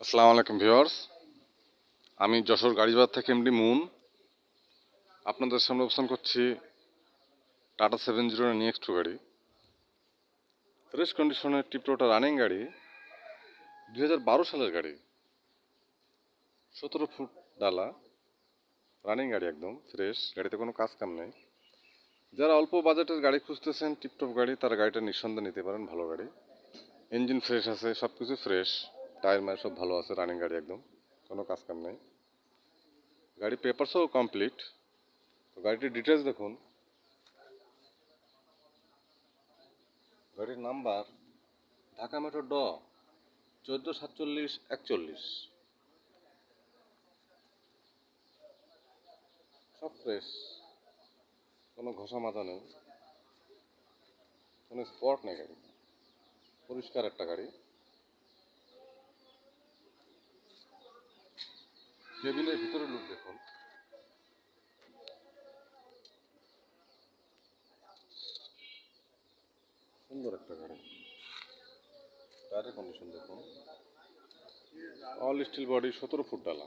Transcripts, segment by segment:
আসসালামু আলাইকুম ভিউয়ার্স আমি যশোর গাড়িবাজার থেকে এমডি মুন। আপনাদের সামনে অবস্থান করছি টাটা সেভেন জিরো নিয়েক্স টু গাড়ি। ফ্রেশ কন্ডিশনের টিপটোটা রানিং গাড়ি। দুই হাজার বারো সালের গাড়ি। সতেরো ফুট ডালা। রানিং গাড়ি একদম ফ্রেশ গাড়িতে কোনো কাজ কাম নেই। যারা অল্প বাজেটের গাড়ি খুঁজতেছেন টিপটপ গাড়ি, তারা গাড়িটা নিঃসন্দেহে নিতে পারেন, ভালো গাড়ি। ইঞ্জিন ফ্রেশ আছে সব কিছু ফ্রেশ টায়ার মায়ের সব ভালো আছে রানিং গাড়ি একদম, কোনো কাজ কাম নেই। গাড়ি পেপারসও কমপ্লিট তো গাড়িটির ডিটেলস দেখুন। গাড়ির নাম্বার ঢাকা মেট্রো ড, চোদ্দ সাতচল্লিশ একচল্লিশ। সব ফ্রেশ কোনো ঘষা মাথা নেই। কোনো স্পট নেই গাড়ি পরিষ্কার একটা গাড়ি। কেবিনের ভিতরে লোক দেখুন। সুন্দর একটা গাড়ি টায়ারের কন্ডিশন দেখুন। অল স্টিল বডি সতেরো ফুট ডালা।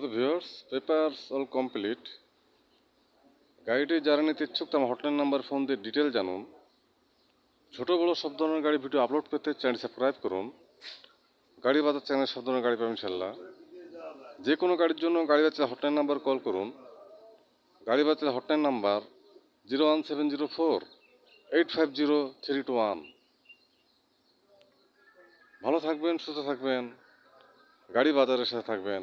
the viewers, papers all complete. গাড়িটি যারা নিতে ইচ্ছুক তার হটলাইন নাম্বার ফোন দিয়ে ডিটেল জানুন। ছোট বড় সব ধরনের গাড়ি ভিডিও আপলোড পেতে চ্যানেল সাবস্ক্রাইব করুন। গাড়ি বাজার চ্যানেল সব ধরনের গাড়ি পাবেন ইনশাল্লাহ যে কোনো গাড়ির জন্য গাড়ি বাচ্চা হটলাইন নাম্বার কল করুন। গাড়ি বাচ্চা hotline number zero one seven zero four eight five zero three two one ভালো থাকবেন সুস্থ থাকবেন। গাড়ি বাজারের সাথে থাকবেন।